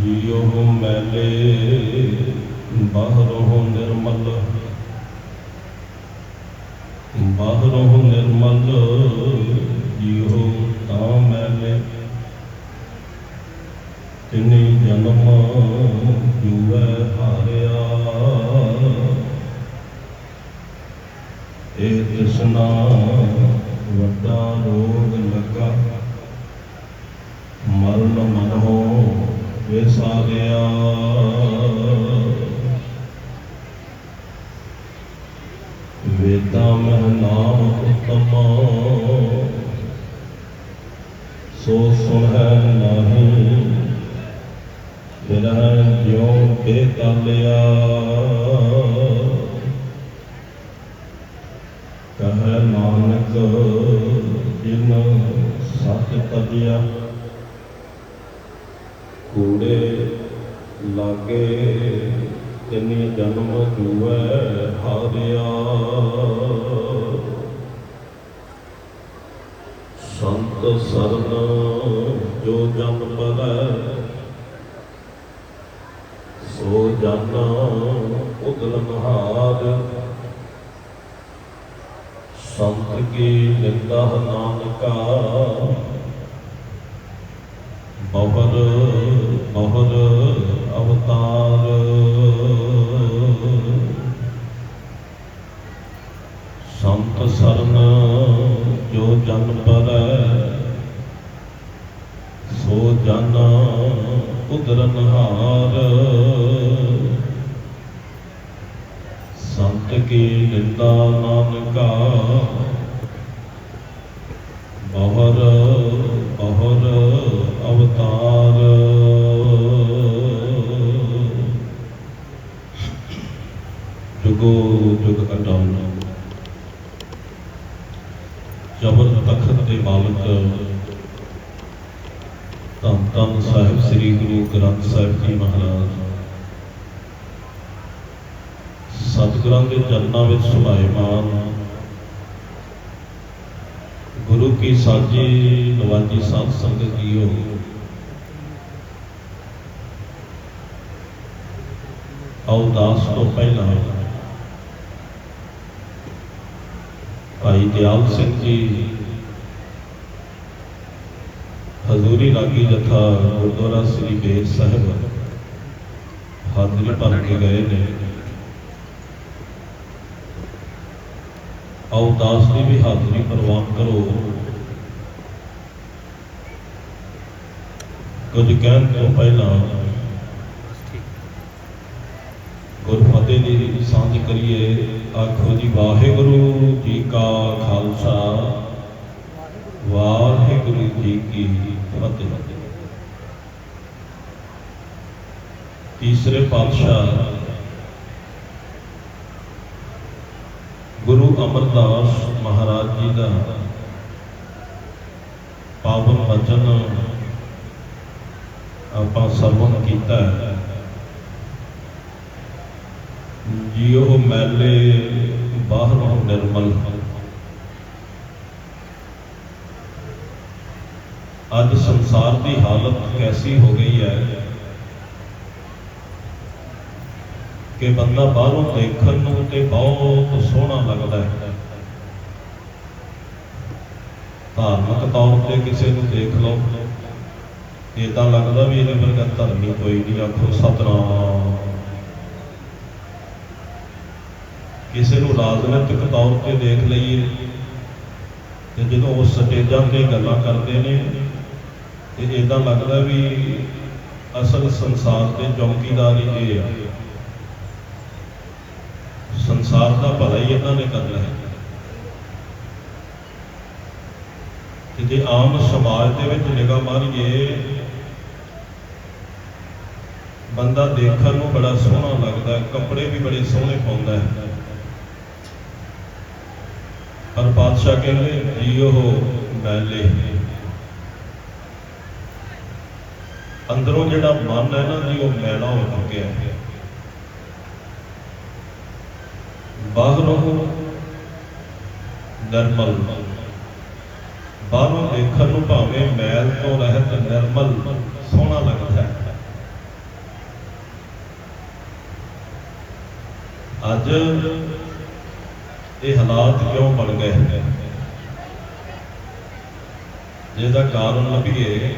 ਜਿਉ ਮੈਲੇ, ਬਾਹਰੋਂ ਨਿਰਮਲ। ਬਾਹਰੋਂ ਨਿਰਮਲ, ਜਿਉ ਤਾਂ ਮੈਲੇ। ਤਿਨੇ ਜਨਮ ਜੂਐ ਹਾਰਿਆ। ਇਹ ਤ੍ਰਿਸ਼ਨਾ ਵੱਡਾ ਰੋਗ ਲੱਗਾ। ਮਰਨ ਮਨੋ ਵਿਸਾਰਿਆ ਵੇਦਾਂ ਮਹਿ ਨਾਮ ਉਤਮ। ਸੋ ਸੁਣੈ ਨਹੀਂ ਬਿਰਹ ਜਿਉ ਕੇ ਤਾਲਿਆ। ਕਹੈ ਨਾਨਕ ਜਿਨ ਸਤ ਤਜਿਆ। ਕੂੜੇ ਲਾਗੇ, ਤਿਨੀ ਜਨਮ ਜੂਐ ਹਾਰਿਆ। ਸੰਤ ਸਰਨ ਜੋ ਜਨ ਪਰੈ, ਸੋ ਜਨ ਉਦਲਨ ਮਹਾਰ। ਸੰਤ ਕੀ ਨਿੰਦਾ ਨਾਨਕਾ ਬਹਰ ਬਹਰ ਅਵਤਾਰ ਸੰਤ ਸਰਨ ਜੋ ਜਨ ਪਰੈ ਸੋ ਜਨ ਉਦਰਨ ਹਾਰ ਸੰਤ ਕੀ ਨਿੰਦਾ ਨਾਨਕਾ? ਬਹਰ ਬਹਰ ਅਵਤਾਰ। ਜੁਗੋ ਜੁਗ ਅਟਲ ਜਬਰ ਤਖਤ ਦੇ ਮਾਲਕ ਧੰਨ ਸਾਹਿਬ ਸ੍ਰੀ ਗੁਰੂ ਗ੍ਰੰਥ ਸਾਹਿਬ ਜੀ ਮਹਾਰਾਜ। ਸਤਿਗੁਰਾਂ ਦੇ ਚਰਨਾਂ ਵਿੱਚ ਸੁਭਾਏਮਾਨ। ਗੁਰੂ ਕੀ ਸਾਜੀ ਨਵਾਜੀ ਸਾਧ ਸੰਗਤ ਜੀਓ। ਆਓ ਤੋਂ ਪਹਿਲਾਂ ਭਾਈ ਦਿਆਲ ਸਿੰਘ ਜੀ ਹਜ਼ੂਰੀ ਲਾਗੀ ਜਥਾ ਗੁਰਦੁਆਰਾ ਸ੍ਰੀ ਬੇਰ ਸਾਹਿਬ। ਹਾਜ਼ਰੀ ਭਰ ਕੇ ਗਏ ਨੇ। ਆਓ ਦਾਸ ਦੀ ਵੀ ਹਾਜ਼ਰੀ ਪ੍ਰਵਾਨ ਕਰੋ। ਕੁਝ ਕਹਿਣ ਤੋਂ ਪਹਿਲਾਂ ਗੁਰਫਤਿਹ ਦੀ ਸਾਂਝ ਕਰੀਏ। ਆਖੋ ਜੀ, ਵਾਹਿਗੁਰੂ ਜੀ ਕਾ ਖਾਲਸਾ ਵਾਹਿਗੁਰੂ ਜੀ ਕੀ ਤੀਸਰੇ ਪਾਤਸ਼ਾਹ ਗੁਰੂ ਅਮਰਦਾਸ ਮਹਾਰਾਜ ਜੀ ਦਾ ਪਾਵਨ ਵਚਨ ਆਪਾਂ ਸਰਵਣ ਕੀਤਾ ਹੈ। ਜਿਉ ਮੈਲੇ ਬਾਹਰੋਂ ਨਿਰਮਲ ਅੱਜ ਸੰਸਾਰ ਦੀ ਹਾਲਤ ਕੈਸੀ ਹੋ ਗਈ ਹੈ ਕਿ ਬੰਦਾ ਬਾਹਰੋਂ ਦੇਖਣ ਨੂੰ ਤੇ ਬਹੁਤ ਸੋਹਣਾ ਲੱਗਦਾ ਹੈ। ਧਾਰਮਿਕ ਤੌਰ ਤੇ ਕਿਸੇ ਨੂੰ ਦੇਖ ਲਓ। ਇਦਾਂ ਲੱਗਦਾ ਵੀ ਇਹਦੇ ਵਰਗਾ ਧਰਮੀ ਕੋਈ ਨਹੀਂ, ਆਖੋ ਸਤਨਾਮ। ਕਿਸੇ ਨੂੰ ਰਾਜਨੀਤਿਕ ਤੌਰ ਤੇ ਦੇਖ ਲਈਏ ਤੇ ਜਦੋਂ ਉਹ ਸਟੇਜਾਂ ਤੇ ਗੱਲਾਂ ਕਰਦੇ ਨੇ ਤੇ ਇਦਾਂ ਲੱਗਦਾ ਵੀ ਅਸਲ ਸੰਸਾਰ ਤੇ ਚੌਕੀਦਾਰ ਹੀ ਇਹ ਆ। ਸੰਸਾਰ ਦਾ ਭਲਾ ਹੀ ਇਹਨਾਂ ਨੇ ਕਰਨਾ ਹੈ। ਤੇ ਜੇ ਆਮ ਸਮਾਜ ਦੇ ਵਿੱਚ ਨਿਗਾਹ ਮਾਰੀਏ, ਬੰਦਾ ਦੇਖਣ ਨੂੰ ਬੜਾ ਸੋਹਣਾ ਲੱਗਦਾ, ਕੱਪੜੇ ਵੀ ਬੜੇ ਸੋਹਣੇ ਪਾਉਂਦਾ ਹੈ। ਪਰ ਪਾਤਸ਼ਾਹ ਕਹਿੰਦੇ ਉਹ ਮੈਲੇ। ਅੰਦਰੋਂ ਜਿਹੜਾ ਮਨ ਹੈ ਨਾ ਜੀ, ਉਹ ਮੈਲਾ ਹੋ ਚੁੱਕਿਆ ਹੈ। ਬਾਹਰੋਂ ਨਰਮਲ, ਬਾਹਰੋਂ ਦੇਖਣ ਨੂੰ ਭਾਵੇਂ ਮੈਲ ਤੋਂ ਰਹਿਤ ਨਿਰਮਲ, ਸੋਹਣਾ ਲੱਗਦਾ ਹੈ। ਅੱਜ ਇਹ ਹਾਲਾਤ ਕਿਉਂ ਬਣ ਗਏ? ਜਿਹਦਾ ਕਾਰਨ ਲੱਭੀਏ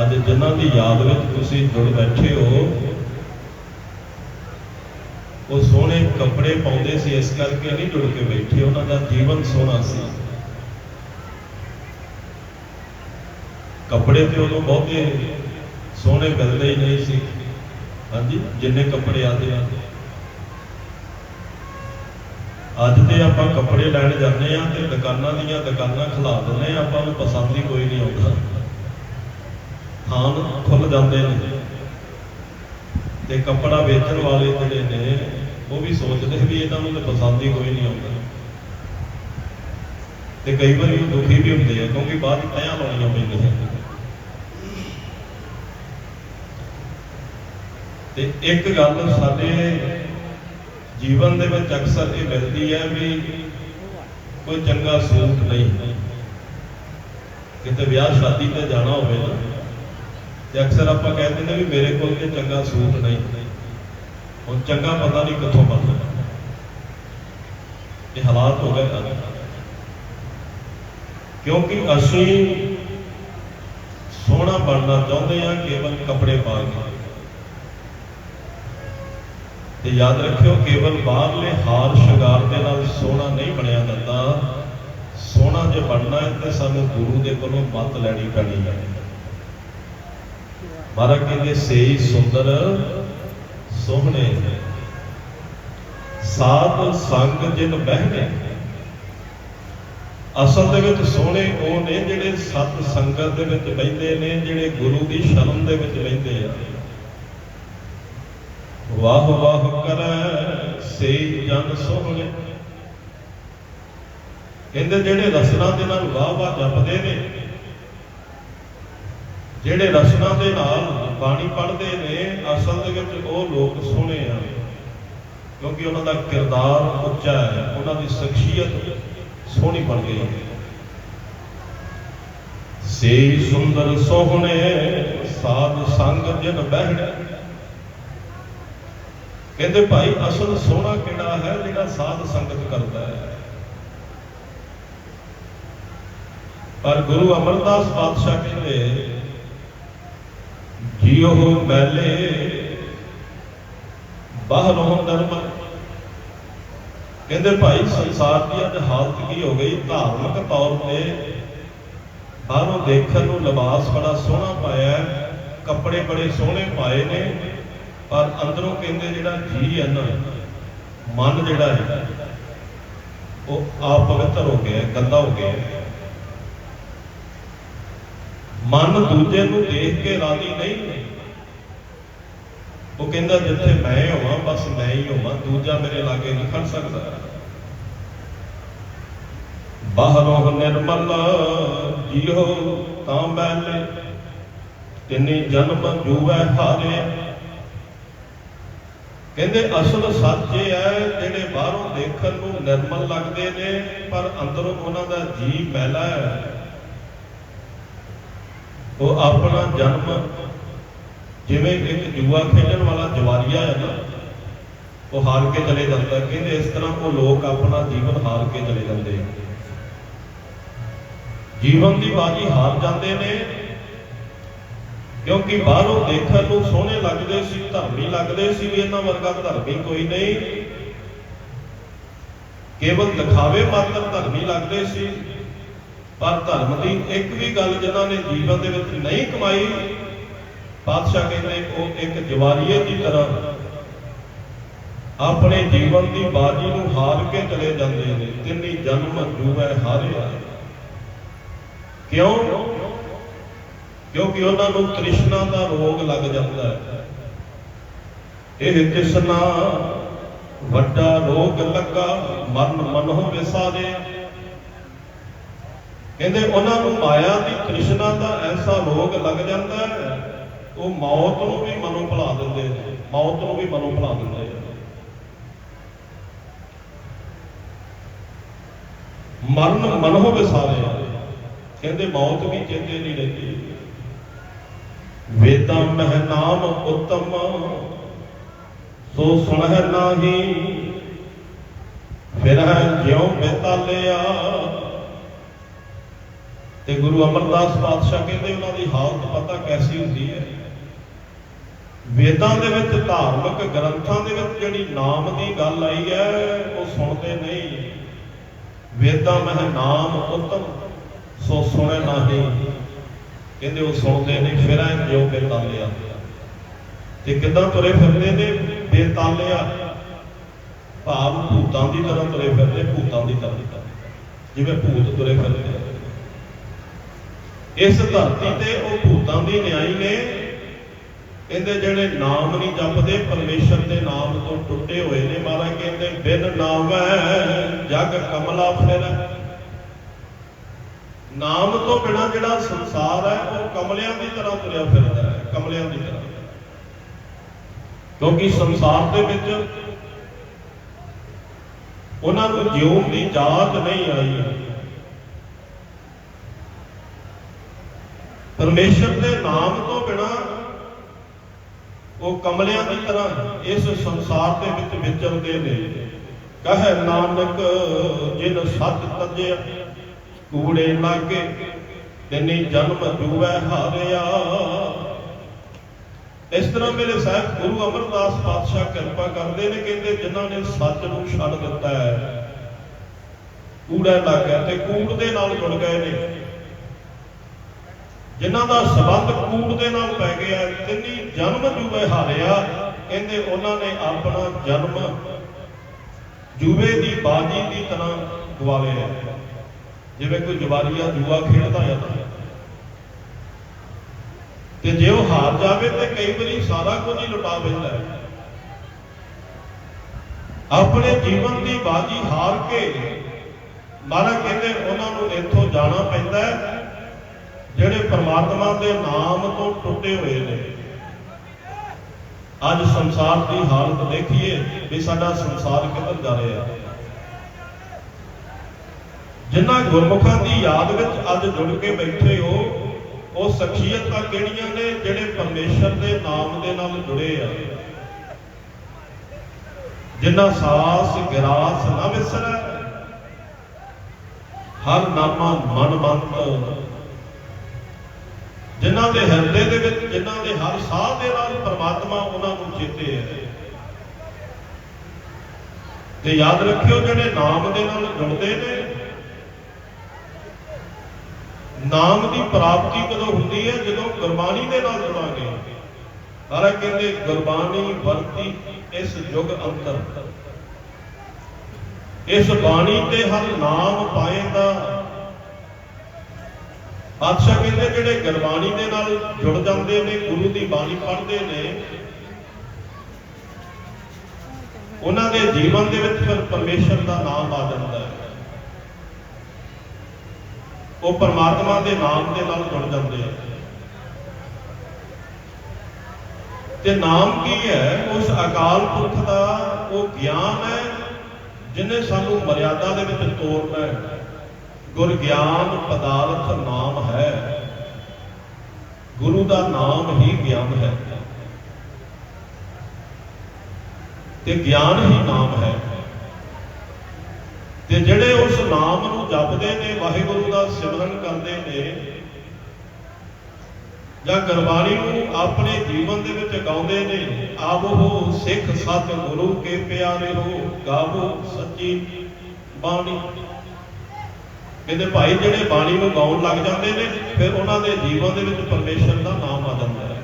ਅੱਜ ਜਿਨ੍ਹਾਂ ਦੀ ਯਾਦ ਵਿੱਚ ਤੁਸੀਂ ਜੁੜ ਬੈਠੇ ਹੋ, ਉਹ ਸੋਹਣੇ ਕੱਪੜੇ ਪਾਉਂਦੇ ਸੀ, ਇਸ ਕਰਕੇ ਨਹੀਂ ਜੁੜ ਕੇ ਬੈਠੇ, ਉਹਨਾਂ ਦਾ ਜੀਵਨ ਸੋਹਣਾ ਸੀ। ਕੱਪੜੇ ਤੇ ਉਦੋਂ ਬਹੁਤੇ ਸੋਹਣੇ ਮਿਲਦੇ ਹੀ ਨਹੀਂ ਸੀ। ਹਾਂਜੀ, ਜਿੰਨੇ ਕੱਪੜੇ ਆਦੇ ਆ। ਅੱਜ ਤੇ ਆਪਾਂ ਕੱਪੜੇ ਲੈਣ ਜਾਂਦੇ ਆ ਤੇ ਦੁਕਾਨਾਂ ਦੀਆਂ ਦੁਕਾਨਾਂ ਖਿਲਾ ਦਿੰਦੇ ਆ, ਆਪਾਂ ਨੂੰ ਪਸੰਦ ਹੀ ਕੋਈ ਨਹੀਂ ਆਉਂਦਾ। ਥਾਨ ਖੁੱਲ ਜਾਂਦੇ ਨੇ। ਤੇ ਕੱਪੜਾ ਵੇਚਣ ਵਾਲੇ ਜਿਹੜੇ ਨੇ, ਉਹ ਵੀ ਸੋਚਦੇ ਵੀ ਇਹਨਾਂ ਨੂੰ ਤਾਂ ਪਸੰਦ ਹੀ ਕੋਈ ਨਹੀਂ ਆਉਂਦਾ। ਤੇ ਕਈ ਵਾਰੀ ਉਹ ਦੁਖੀ ਵੀ ਹੁੰਦੇ ਆ, ਕਿਉਂਕਿ ਬਾਅਦ ਤੈਆਂ ਲਾਉਣੀਆਂ ਪੈਂਦੀਆਂ ਤੇ ਇੱਕ ਗੱਲ ਸਾਡੇ ਜੀਵਨ ਦੇ ਵਿੱਚ ਅਕਸਰ ਇਹ ਮਿਲਦੀ ਹੈ ਵੀ ਕੋਈ ਚੰਗਾ ਸੂਟ ਨਹੀਂ। ਕਿਤੇ ਵਿਆਹ ਸ਼ਾਦੀ ਤੇ ਜਾਣਾ ਹੋਵੇ ਨਾ ਤੇ ਅਕਸਰ ਆਪਾਂ ਕਹਿ ਦਿੰਦੇ ਵੀ ਮੇਰੇ ਕੋਲ ਤੇ ਚੰਗਾ ਸੂਟ ਨਹੀਂ। ਹੁਣ ਚੰਗਾ ਪਤਾ ਨਹੀਂ ਕਿੱਥੋਂ ਬਣਦਾ ਇਹ ਹਾਲਾਤ ਹੋ ਗਏ ਅੱਜ ਕਿਉਂਕਿ ਅਸੀਂ ਸੋਹਣਾ ਬਣਨਾ ਚਾਹੁੰਦੇ ਹਾਂ, ਕੇਵਲ ਕੱਪੜੇ ਪਾ ਕੇ। ਤੇ ਯਾਦ ਰੱਖਿਓ, ਕੇਵਲ ਬਾਹਰਲੇ ਹਾਰ ਸ਼ਿੰਗਾਰ ਦੇ ਨਾਲ ਸੋਹਣਾ ਨਹੀਂ ਬਣਿਆ ਜਾਂਦਾ। ਸੋਹਣਾ ਜੇ ਬਣਨਾ ਹੈ ਤੇ ਸਾਨੂੰ ਗੁਰੂ ਦੇ ਕੋਲੋਂ ਮੱਤ ਲੈਣੀ ਪੈਣੀ ਹੈ। ਮਹਾਰਾਜ ਕਹਿੰਦੇ ਸੇਈ ਸੁੰਦਰ ਸੋਹਣੇ ਸਾਧ ਸੰਗ ਜਿਨ ਬਹਿਨੇ ਅਸਲ ਦੇ ਵਿੱਚ ਸੋਹਣੇ ਉਹ ਨੇ ਜਿਹੜੇ ਸਤ ਸੰਗਤ ਦੇ ਵਿੱਚ ਬੈਠਦੇ ਨੇ, ਜਿਹੜੇ ਗੁਰੂ ਦੀ ਸ਼ਰਨ ਦੇ ਵਿੱਚ ਬੈਠਦੇ ਆ। ਵਾਹ ਵਾਹ ਕਰੈ ਸੇ ਜਨ ਸੋਹਣੇ। ਕਹਿੰਦੇ ਜਿਹੜੇ ਰਸਨਾ ਦੇ ਨਾਲ ਵਾਹ ਵਾਹ ਜਪਦੇ ਨੇ ਜਿਹੜੇ ਰਸਨਾ ਦੇ ਨਾਲ ਬਾਣੀ ਪੜ੍ਹਦੇ ਨੇ, ਅਸਲ ਦੇ ਵਿੱਚ ਉਹ ਲੋਕ ਸੋਹਣੇ ਆ। ਕਿਉਂਕਿ ਉਹਨਾਂ ਦਾ ਕਿਰਦਾਰ ਉੱਚਾ ਹੈ, ਉਹਨਾਂ ਦੀ ਸ਼ਖਸੀਅਤ ਸੋਹਣੀ ਬਣ ਗਈ ਹੈ। ਸੇ ਸੁੰਦਰ ਸੋਹਣੇ ਸਾਧ ਸੰਗ ਜਿਨ ਬਹਿਣੇ ਕਹਿੰਦੇ ਭਾਈ, ਅਸਲ ਸੋਹਣਾ ਕਿਹੜਾ ਹੈ, ਜਿਹੜਾ ਸਾਧ ਸੰਗਤ ਕਰਦਾ ਹੈ? ਪਰ ਗੁਰੂ ਅਮਰਦਾਸ ਪਾਤਸ਼ਾਹ ਕਹਿੰਦੇ ਜੀਉ ਮੈਲੇ ਬਾਹਰੋਂ ਨਰਮ ਕਹਿੰਦੇ ਭਾਈ ਸੰਸਾਰ ਦੀ ਅੱਜ ਹਾਲਤ ਕੀ ਹੋ ਗਈ? ਧਾਰਮਿਕ ਤੌਰ ਤੇ ਬਾਹਰੋਂ ਦੇਖਣ ਨੂੰ ਲਿਬਾਸ ਬੜਾ ਸੋਹਣਾ ਪਾਇਆ ਕੱਪੜੇ ਬੜੇ ਸੋਹਣੇ ਪਾਏ ਨੇ ਪਰ ਅੰਦਰੋਂ ਕਹਿੰਦੇ ਜਿਹੜਾ ਜੀ ਹੈ ਨਾ ਮਨ ਜਿਹੜਾ ਹੈ ਉਹ ਆਪਵਿੱਤਰ ਹੋ ਗਿਆ ਹੈ, ਗੰਦਾ ਹੋ ਗਿਆ। ਮਨ ਦੂਜੇ ਨੂੰ ਦੇਖ ਕੇ ਰਾਜੀ ਨਹੀਂ ਉਹ ਕਹਿੰਦਾ, ਜਿੱਥੇ ਮੈਂ ਹੋਵਾਂ, ਬਸ ਮੈਂ ਹੀ ਹੋਵਾਂ, ਦੂਜਾ ਮੇਰੇ ਲਾਗੇ ਨਹੀਂ ਖੜ ਸਕਦਾ। ਬਾਹਰੋਂ ਨਿਰਮਲ, ਜੀਓ, ਤਾਂ ਬੈਲੇ ਤਿੰਨੇ ਜਨਮ ਜੂਵੈ ਹਾਰੇ। ਕਹਿੰਦੇ, ਅਸਲ ਸੱਚ ਇਹ ਹੈ, ਜਿਹੜੇ ਬਾਹਰੋਂ ਦੇਖਣ ਨੂੰ ਨਿਰਮਲ ਲੱਗਦੇ ਨੇ, ਪਰ ਅੰਦਰੋਂ ਉਹਨਾਂ ਦਾ ਜੀ ਮੈਲਾ ਹੈ। ਉਹ ਆਪਣਾ ਜਨਮ ਜਿਵੇਂ ਇੱਕ ਜੂਆ ਖੇਡਣ ਵਾਲਾ ਜਵਾਰੀਆ ਹੈ ਨਾ, ਉਹ ਹਾਰ ਕੇ ਚਲੇ ਜਾਂਦਾ। ਕਹਿੰਦੇ ਇਸ ਤਰ੍ਹਾਂ ਉਹ ਲੋਕ ਆਪਣਾ ਜੀਵਨ ਹਾਰ ਕੇ ਚਲੇ ਜਾਂਦੇ ਜੀਵਨ ਦੀ ਬਾਜੀ ਹਾਰ ਜਾਂਦੇ ਨੇ, ਕਿਉਂਕਿ ਬਾਹਰੋਂ ਦੇਖਣ ਨੂੰ ਸੋਹਣੇ ਲੱਗਦੇ ਸੀ, ਧਰਮੀ ਲੱਗਦੇ ਸੀ ਵੀ ਇਹਨਾਂ ਵਰਗਾ ਧਰਮੀ ਕੋਈ ਨਹੀਂ। ਕੇਵਲ ਦਿਖਾਵੇ ਮਾਤਰ ਧਰਮੀ ਲੱਗਦੇ ਸੀ। ਪਰ ਧਰਮ ਦੀ ਇੱਕ ਵੀ ਗੱਲ ਜਿਨ੍ਹਾਂ ਨੇ ਜੀਵਨ ਦੇ ਵਿੱਚ ਨਹੀਂ ਕਮਾਈ ਪਾਤਸ਼ਾਹ ਕਹਿੰਦੇ ਉਹ ਇੱਕ ਜਵਾਰੀਏ ਦੀ ਤਰ੍ਹਾਂ ਆਪਣੇ ਜੀਵਨ ਦੀ ਬਾਜੀ ਨੂੰ ਹਾਰ ਕੇ ਚਲੇ ਜਾਂਦੇ ਨੇ, ਤਿੰਨੀ ਜਨਮ ਜੂਵੈ ਹਾਰਿਆ। ਕਿਉਂ? ਕਿਉਂਕਿ ਉਹਨਾਂ ਨੂੰ ਤ੍ਰਿਸ਼ਨਾ ਦਾ ਰੋਗ ਲੱਗ ਜਾਂਦਾ ਹੈ। ਇਹ ਤ੍ਰਿਸ਼ਨਾ ਵੱਡਾ ਰੋਗ ਲੱਗਾ ਮਨ ਮਨੋਂ ਵਿਸਾਰੇ ਕਹਿੰਦੇ ਉਹਨਾਂ ਨੂੰ ਮਾਇਆ ਦੀ ਤ੍ਰਿਸ਼ਨਾ ਦਾ ਐਸਾ ਰੋਗ ਲੱਗ ਜਾਂਦਾ ਹੈ, ਉਹ ਮੌਤ ਨੂੰ ਵੀ ਮਨੋਂ ਭੁਲਾ ਦਿੰਦੇ ਨੇ, ਮੌਤ ਨੂੰ ਵੀ ਮਨੋਂ ਭੁਲਾ ਦਿੰਦੇ ਨੇ। ਮਰਨ ਮਨੋ ਵਿਸਾਰੇ ਕਹਿੰਦੇ ਮੌਤ ਵੀ ਚੇਤੇ ਨਹੀਂ ਰਹਿੰਦੀ। ਵੇਦਾਂ ਮਹਿ ਨਾਮ ਉਤਮ, ਸੋ ਸੁਣਹਿ ਨਾਹੀ, ਫਿਰ ਹੈ ਜਿਉ ਬੇਤਾਲਿਆ। ਤੇ ਗੁਰੂ ਅਮਰਦਾਸ ਪਾਤਸ਼ਾਹ ਕਹਿੰਦੇ ਉਹਨਾਂ ਦੀ ਹਾਲਤ ਪਤਾ ਕੈਸੀ ਹੁੰਦੀ ਹੈ? ਵੇਦਾਂ ਦੇ ਵਿੱਚ ਧਾਰਮਿਕ ਗ੍ਰੰਥਾਂ ਦੇ ਵਿੱਚ ਜਿਹੜੀ ਨਾਮ ਦੀ ਗੱਲ ਆਈ ਹੈ, ਉਹ ਸੁਣਦੇ ਨਹੀਂ। ਵੇਦਾਂ ਮਹਿ ਨਾਮ ਉਤਮ ਸੋ ਸੁਣੇ ਨਾਹੀ। ਕਹਿੰਦੇ, ਉਹ ਸੁਣਦੇ ਨਹੀਂ, ਫਿਰਾਂ ਜੋ ਬੇਤਾਲਿਆ। ਤੇ ਕਿੱਦਾਂ ਤੁਰੇ ਫਿਰਦੇ ਨੇ? ਬੇਤਾਲਿਆ। ਭਾਵ ਭੂਤਾਂ ਦੀ ਤਰ੍ਹਾਂ ਤੁਰੇ ਫਿਰਦੇ, ਭੂਤਾਂ ਦੀ ਤਰ੍ਹਾਂ। ਜਿਵੇਂ ਭੂਤ ਤੁਰੇ ਫਿਰਦੇ ਆ। ਇਸ ਧਰਤੀ ਤੇ ਉਹ ਭੂਤਾਂ ਦੀ ਨਿਆਈ ਨੇ। ਕਹਿੰਦੇ ਜਿਹੜੇ ਨਾਮ ਨਹੀਂ ਜਪਦੇ, ਪਰਮੇਸ਼ਰ ਦੇ ਨਾਮ ਤੋਂ ਟੁੱਟੇ ਹੋਏ ਨੇ ਮਹਾਰਾਜ ਕਹਿੰਦੇ, ਬਿਨ ਨਾਮੈ ਜਗ ਕਮਲਾ ਫਿਰ। ਨਾਮ ਤੋਂ ਬਿਨਾ ਜਿਹੜਾ ਸੰਸਾਰ ਹੈ, ਉਹ ਕਮਲਿਆਂ ਦੀ ਤਰ੍ਹਾਂ ਤੁਰਿਆ ਫਿਰਦਾ ਹੈ, ਕਮਲਿਆਂ ਦੀ ਤਰ੍ਹਾਂ। ਕਿਉਂਕਿ ਸੰਸਾਰ ਦੇ ਵਿੱਚ ਉਹਨਾਂ ਨੂੰ ਜਿਉਣ ਦੀ ਜਾਚ ਨਹੀਂ ਆਈ। ਪਰਮੇਸ਼ਰ ਦੇ ਨਾਮ ਤੋਂ ਬਿਨਾ ਉਹ ਕਮਲਿਆਂ ਦੀ ਤਰ੍ਹਾਂ ਇਸ ਸੰਸਾਰ ਦੇ ਵਿੱਚ ਵਿਚਰਦੇ ਨੇ। ਕਹੇ ਨਾਨਕ, ਜਿਨ ਸੱਚ ਤਜਿਆ, ਕੂੜੇ ਲਾਗੇ, ਤੈਨੀ ਜਨਮ ਜੂਵੈ ਹਾਰਿਆ। ਇਸ ਤਰ੍ਹਾਂ ਮੇਰੇ ਸਾਹਿਬ ਗੁਰੂ ਅਮਰਦਾਸ ਪਾਤਸ਼ਾਹ ਕਿਰਪਾ ਕਰਦੇ ਨੇ, ਕਹਿੰਦੇ ਜਿਨ੍ਹਾਂ ਨੇ ਸੱਚ ਨੂੰ ਛੱਡ ਦਿੱਤਾ ਹੈ। ਕੂੜਾ ਲੱਗਾ ਤੇ ਕੂੜ ਦੇ ਨਾਲ ਜੁੜ ਗਏ ਨੇ। ਜਿਨ੍ਹਾਂ ਦਾ ਸਬੰਧ ਕੂੜ ਦੇ ਨਾਲ ਪੈ ਗਿਆ, ਤਿੰਨੀ ਜਨਮ ਜੂਵੇ ਹਾਰਿਆ, ਕਹਿੰਦੇ ਉਹਨਾਂ ਨੇ ਆਪਣਾ ਜਨਮ ਜੂਵੇ ਦੀ ਬਾਜੀ ਦੀ ਤਰ੍ਹਾਂ ਗਵਾ ਲਿਆ ਜਿਵੇਂ ਕੋਈ ਜਵਾਰੀਆ ਜੂਆ ਖੇਡਦਾ ਆ ਤੇ। ਜੇ ਉਹ ਹਾਰ ਜਾਵੇ ਤੇ ਕਈ ਵਾਰੀ ਸਾਰਾ ਕੁਝ ਹੀ ਲੁਟਾ ਬੈਠਦਾ ਹੈ। ਆਪਣੇ ਜੀਵਨ ਦੀ ਬਾਜੀ ਹਾਰ ਕੇ, ਮਹਾਰਾਜ ਕਹਿੰਦੇ ਉਹਨਾਂ ਨੂੰ ਇੱਥੋਂ ਜਾਣਾ ਪੈਂਦਾ ਹੈ। ਜਿਹੜੇ ਪਰਮਾਤਮਾ ਦੇ ਨਾਮ ਤੋਂ ਟੁੱਟੇ ਹੋਏ ਨੇ। ਅੱਜ ਸੰਸਾਰ ਦੀ ਹਾਲਤ ਦੇਖੀਏ ਵੀ ਸਾਡਾ ਸੰਸਾਰ ਕਿੱਧਰ ਜਾ ਰਿਹਾ ਹੈ। ਜਿਨ੍ਹਾਂ ਗੁਰਮੁਖਾਂ ਦੀ ਯਾਦ ਵਿੱਚ ਅੱਜ ਜੁੜ ਕੇ ਬੈਠੇ ਹੋ, ਉਹ ਸ਼ਖਸੀਅਤਾਂ ਕਿਹੜੀਆਂ ਨੇ ਜਿਹੜੇ ਪਰਮੇਸ਼ਰ ਦੇ ਨਾਮ ਦੇ ਨਾਲ ਜੁੜੇ ਆ? ਜਿਨ੍ਹਾਂ ਸਾਸ ਗਿਰਾਸ ਨਾ ਵਿਸਰੈ, ਹਰ ਨਾਮਾ ਮਨ ਮੰਤ ਜਿਨ੍ਹਾਂ ਦੇ ਹਿਰਦੇ ਦੇ ਵਿੱਚ, ਜਿਨ੍ਹਾਂ ਦੇ ਹਰ ਸਾਹ ਦੇ ਨਾਲ ਪਰਮਾਤਮਾ ਉਹਨਾਂ ਨੂੰ ਚੇਤੇ ਹੈ। ਤੇ ਯਾਦ ਰੱਖਿਓ, ਜਿਹੜੇ ਨਾਮ ਦੇ ਨਾਲ ਜੁੜਦੇ ਨੇ, ਨਾਮ ਦੀ ਪ੍ਰਾਪਤੀ ਕਦੋਂ ਹੁੰਦੀ ਹੈ? ਜਦੋਂ ਗੁਰਬਾਣੀ ਦੇ ਨਾਲ ਜੁੜਾਂਗੇ। ਸਾਰਾ ਕਹਿੰਦੇ, ਗੁਰਬਾਣੀ ਵਰਤੀ ਇਸ ਯੁਗ ਅੰਤਰ। ਇਸ ਬਾਣੀ ਤੇ ਹਰ ਨਾਮ ਪਾਏ ਪਾਏਗਾ ਬਾਦਸ਼ਾਹ ਕਹਿੰਦੇ ਜਿਹੜੇ ਗੁਰਬਾਣੀ ਦੇ ਨਾਲ ਜੁੜ ਜਾਂਦੇ ਨੇ, ਗੁਰੂ ਦੀ ਬਾਣੀ ਪੜ੍ਹਦੇ ਨੇ, ਉਹਨਾਂ ਦੇ ਜੀਵਨ ਦੇ ਵਿੱਚ ਫਿਰ ਪਰਮੇਸ਼ਰ ਦਾ ਨਾਮ ਆ ਜਾਂਦਾ ਹੈ। ਉਹ ਪਰਮਾਤਮਾ ਦੇ ਨਾਮ ਦੇ ਨਾਲ ਜੁੜ ਜਾਂਦੇ ਆ। ਤੇ ਨਾਮ ਕੀ ਹੈ? ਉਸ ਅਕਾਲ ਪੁਰਖ ਦਾ ਉਹ ਗਿਆਨ ਹੈ, ਜਿਹਨੇ ਸਾਨੂੰ ਮਰਿਆਦਾ ਦੇ ਵਿੱਚ ਤੋਰਨਾ ਹੈ। ਗੁਰ ਗਿਆਨ ਪਦਾਰਥ ਨਾਮ ਹੈ। ਗੁਰੂ ਦਾ ਨਾਮ ਹੀ ਗਿਆਨ ਹੈ। ਤੇ ਗਿਆਨ ਹੀ ਨਾਮ ਹੈ। ਤੇ ਜਿਹੜੇ ਉਸ ਨਾਮ ਨੂੰ ਜਪਦੇ ਨੇ, ਵਾਹਿਗੁਰੂ ਦਾ ਸਿਮਰਨ ਕਰਦੇ ਨੇ, ਜਾਂ ਗੁਰਬਾਣੀ ਨੂੰ ਆਪਣੇ ਜੀਵਨ ਦੇ ਵਿੱਚ ਗਾਉਂਦੇ ਨੇ ਆਵੋ ਸਿੱਖ ਸਤ ਗੁਰੂ ਕੇ ਪਿਆਰੇ ਹੋ, ਗਾਵੋ ਸੱਚੀ ਬਾਣੀ। ਕਹਿੰਦੇ ਭਾਈ ਜਿਹੜੇ ਬਾਣੀ ਨੂੰ ਗਾਉਣ ਲੱਗ ਜਾਂਦੇ ਨੇ, ਫਿਰ ਉਹਨਾਂ ਦੇ ਜੀਵਨ ਦੇ ਵਿੱਚ ਪਰਮੇਸ਼ਰ ਦਾ ਨਾਮ ਆ ਜਾਂਦਾ ਹੈ।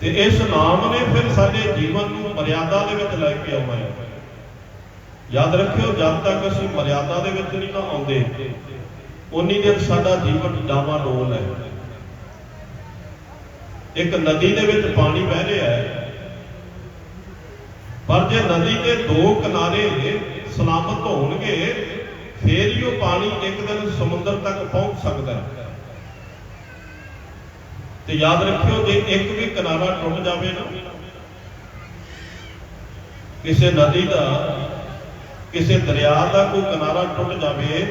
ਤੇ ਇਸ ਨਾਮ ਨੇ ਫਿਰ ਸਾਡੇ ਜੀਵਨ ਨੂੰ ਮਰਿਆਦਾ ਦੇ ਵਿੱਚ ਲੈ ਕੇ ਆਉਣਾ ਹੈ। ਯਾਦ ਰੱਖਿਓ, ਜਦ ਤੱਕ ਅਸੀਂ ਮਰਿਆਦਾ ਦੇ ਵਿੱਚ ਨਹੀਂ ਨਾ ਆਉਂਦੇ, ਉਨੀ ਦੇਰ ਸਾਡਾ ਜੀਵਨ ਡਾਵਾਡੋਲ ਹੈ। ਇੱਕ ਨਦੀ ਦੇ ਵਿੱਚ ਪਾਣੀ ਵਹਿ ਰਿਹਾ ਹੈ। ਪਰ ਜੇ ਨਦੀ ਦੇ ਦੋ ਕਿਨਾਰੇ ਸਲਾਮਤ ਹੋਣਗੇ, ਫੇਰ ਹੀ ਉਹ ਪਾਣੀ ਇੱਕ ਦਿਨ ਸਮੁੰਦਰ ਤੱਕ ਪਹੁੰਚ ਸਕਦਾ ਹੈ। ਤੇ ਯਾਦ ਰੱਖਿਓ, ਜੇ ਇੱਕ ਵੀ ਕਿਨਾਰਾ ਟੁੱਟ ਜਾਵੇ ਨਾ, ਕਿਸੇ ਨਦੀ ਦਾ, ਕਿਸੇ ਦਰਿਆ ਦਾ ਕੋਈ ਕਿਨਾਰਾ ਟੁੱਟ ਜਾਵੇ,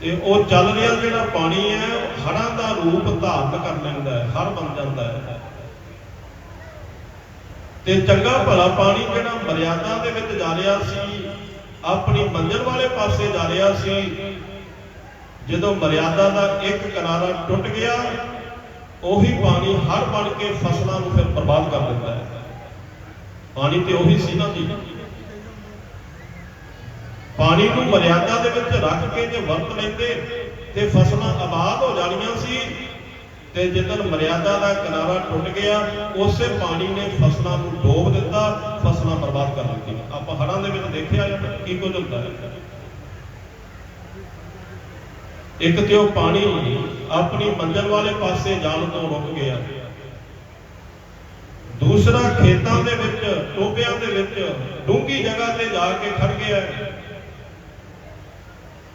ਤੇ ਉਹ ਚੱਲ ਰਿਹਾ ਜਿਹੜਾ ਪਾਣੀ ਹੈ ਹੜਾਂ ਦਾ ਰੂਪ ਧਾਰਨ ਕਰ ਲੈਂਦਾ ਹੈ ਹਰ ਬਣ ਜਾਂਦਾ ਹੈ। ਤੇ ਚੰਗਾ ਭਲਾ ਪਾਣੀ ਜਿਹੜਾ ਮਰਿਆਦਾ ਦੇ ਵਿੱਚ ਜਾ ਰਿਹਾ ਸੀ, ਆਪਣੀ ਮੰਜ਼ਿਲ ਵਾਲੇ ਪਾਸੇ ਜਾ ਰਿਹਾ ਸੀ, ਜਦੋਂ ਮਰਿਆਦਾ ਦਾ ਇੱਕ ਕਿਨਾਰਾ ਟੁੱਟ ਗਿਆ, ਉਹੀ ਪਾਣੀ ਹੜ ਬਣ ਕੇ ਫਸਲਾਂ ਨੂੰ ਫਿਰ ਬਰਬਾਦ ਕਰ ਦਿੰਦਾ ਹੈ। ਪਾਣੀ ਤੇ ਉਹੀ ਸੀ ਨਾ ਜੀ। ਪਾਣੀ ਨੂੰ ਮਰਿਆਦਾ ਦੇ ਵਿੱਚ ਰੱਖ ਕੇ ਜੇ ਵਰਤ ਲੈਂਦੇ ਤੇ ਫਸਲਾਂ ਆਬਾਦ ਹੋ ਜਾਣੀਆਂ ਸੀ ਤੇ ਜਦੋਂ ਮਰਿਆਦਾ ਦਾ ਕਿਨਾਰਾ ਟੁੱਟ ਗਿਆ, ਉਸੇ ਪਾਣੀ ਨੇ ਫਸਲਾਂ ਨੂੰ ਡੋਬ ਦਿੱਤਾ, ਫਸਲਾਂ ਬਰਬਾਦ ਕਰ ਦਿੱਤੀਆਂ। ਆਪਾਂ ਹੜਾਂ ਦੇ ਵਿੱਚ ਦੇਖਿਆ ਕੀ ਕੁਝ ਹੁੰਦਾ ਹੈ। ਇੱਕ ਤੇ ਉਹ ਪਾਣੀ ਆਪਣੀ ਮੰਜ਼ਲ ਵਾਲੇ ਪਾਸੇ ਜਾਣ ਤੋਂ ਰੁਕ ਗਿਆ। ਦੂਸਰਾ, ਖੇਤਾਂ ਦੇ ਵਿੱਚ ਟੋਬਿਆਂ ਦੇ ਵਿੱਚ ਡੂੰਗੀ ਜਗ੍ਹਾ ਤੇ ਜਾ ਕੇ ਖੜ ਗਿਆ।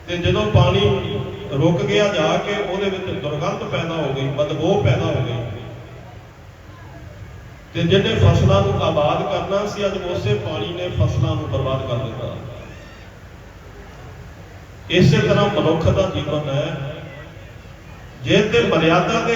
ਤੇ ਜਦੋਂ ਪਾਣੀ ਰੁਕ ਗਿਆ ਜਾ ਕੇ ਉਹਦੇ ਵਿੱਚ ਦੁਰਗੰਧ ਪੈਦਾ ਹੋ ਗਈ, ਬਦਬੂ ਪੈਦਾ ਹੋ ਗਈ। ਤੇ ਜਿਹਨੇ ਫਸਲਾਂ ਨੂੰ ਆਬਾਦ ਕਰਨਾ ਸੀ, ਅੱਜ ਉਸੇ ਪਾਣੀ ਨੇ ਫਸਲਾਂ ਨੂੰ ਬਰਬਾਦ ਕਰ ਦਿੱਤਾ। ਇਸੇ ਤਰ੍ਹਾਂ ਮਨੁੱਖ ਦਾ ਜੀਵਨ ਹੈ ਜੇ ਤੇ ਮਰਿਆਦਾ ਦੇ